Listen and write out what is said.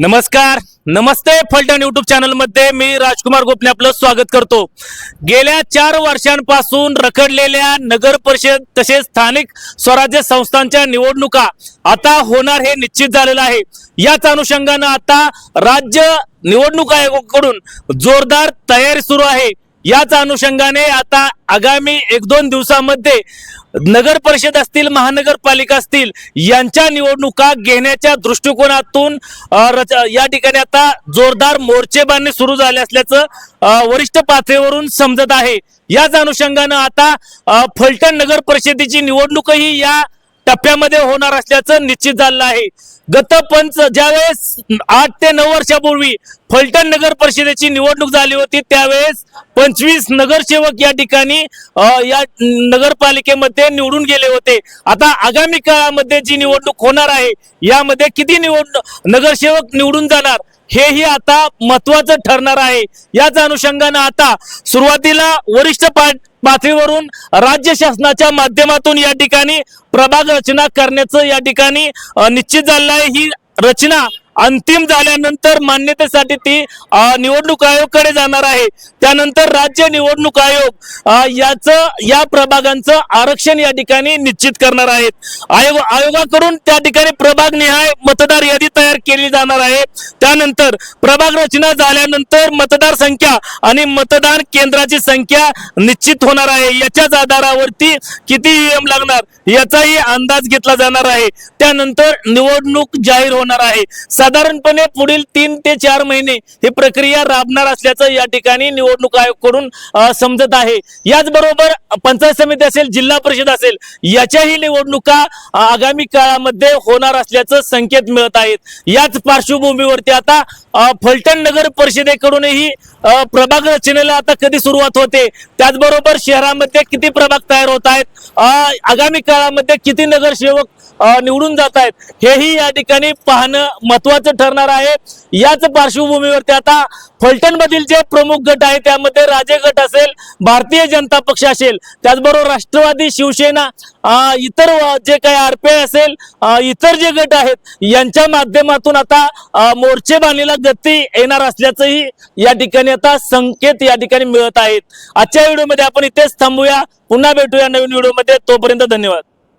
नमस्कार नमस्ते फलटण युट्यूब चॅनलमध्ये मी राजकुमार गोपने आपलं स्वागत करतो. गेल्या चार वर्षांपासून रखडलेल्या नगर परिषद तसेच स्थानिक स्वराज्य संस्थांच्या निवडणुका आता होणार हे निश्चित झालेलं आहे. याच अनुषंगानं आता राज्य निवडणूक आयोगाकडून जोरदार तयारी सुरू आहे. याच अनुषंगाने आता आगामी एक दोन दिवसामध्ये नगर परिषद असतील महानगरपालिका असतील यांच्या निवडणुका घेण्याच्या दृष्टिकोनातून रच- या ठिकाणी आता जोरदार मोर्चेबांधणी सुरू झाले असल्याचं वरिष्ठ पातळीवरून समजत आहे. याच अनुषंगानं आता फलटण नगर परिषदेची निवडणूकही या टप्प्यामध्ये होणार असल्याचं निश्चित झालेलं आहे. गतपंच ज्यावेळेस आठ ते नऊ वर्षापूर्वी फलटण नगर परिषदेची निवडणूक झाली होती त्यावेळेस पंचवीस नगरसेवक या ठिकाणी या नगरपालिकेमध्ये निवडून गेले होते. आता आगामी काळामध्ये जी निवडणूक होणार आहे यामध्ये किती निवडणूक नगरसेवक निवडून जाणार हेही आता महत्वाचं ठरणार आहे. याच अनुषंगानं आता सुरुवातीला वरिष्ठ पा पातळीवरून राज्य शासनाच्या माध्यमातून या ठिकाणी प्रभाग रचना करण्याचं या ठिकाणी निश्चित झालेलं आहे. ही रचना अंतिम झाल्यानंतर मान्यतेसाठी ती निवडणूक आयोगाकडे जाणार आहे. त्यानंतर राज्य निवडणूक आयोग याच याचं या प्रभागांचं आरक्षण या ठिकाणी निश्चित करणार आहेत. आयोग आयोगाकडून त्या ठिकाणी प्रभाग निहाय मतदार यादी तयार केली जाणार आहे. त्यानंतर प्रभाग रचना झाल्यानंतर मतदार संख्या आणि मतदान केंद्राची संख्या निश्चित होणार आहे. याच्याच आधारावरती किती ईएम लागणार याचाही अंदाज घेतला जाणार आहे. त्यानंतर निवडणूक जाहीर होणार आहे. साधारणपणे पुढील तीन ते चार महिने ही प्रक्रिया राबणार असल्याचं या ठिकाणी निवडणूक आयोगकडून अ, समजत आहे. याचबरोबर पंचायत समिती असेल जिल्हा परिषद असेल याच्याही निवडणुका आगामी काळामध्ये होणार असल्याचं संकेत मिळत आहेत. याच पार्श्वभूमीवरती आता फलटण नगर परिषदेकडूनही प्रभाग रचनेला आता कधी सुरुवात होते? त्याचबरोबर शहरामध्ये किती प्रभाग तयार होत आहेत? आगामी काळामध्ये किती नगरसेवक निवडून जात आहेत? हेही या ठिकाणी पाहणं महत्वाचं ठरणार आहे. याच पार्श्वभूमीवरती आता फलटण मधील जे प्रमुख गट आहे त्यामध्ये राजे गट असेल भारतीय जनता पक्ष असेल त्याचबरोबर राष्ट्रवादी शिवसेना इतर जे काही आरपीआय असेल इतर जे गट आहेत यांच्या माध्यमातून आता मोर्चे बांधणीला गती येणार असल्याचंही या ठिकाणी आता संकेत या ठिकाणी मिळत आहेत. आजच्या व्हिडिओमध्ये आपण इथेच थांबूया. पुन्हा भेटूया नवीन व्हिडिओमध्ये. तोपर्यंत धन्यवाद.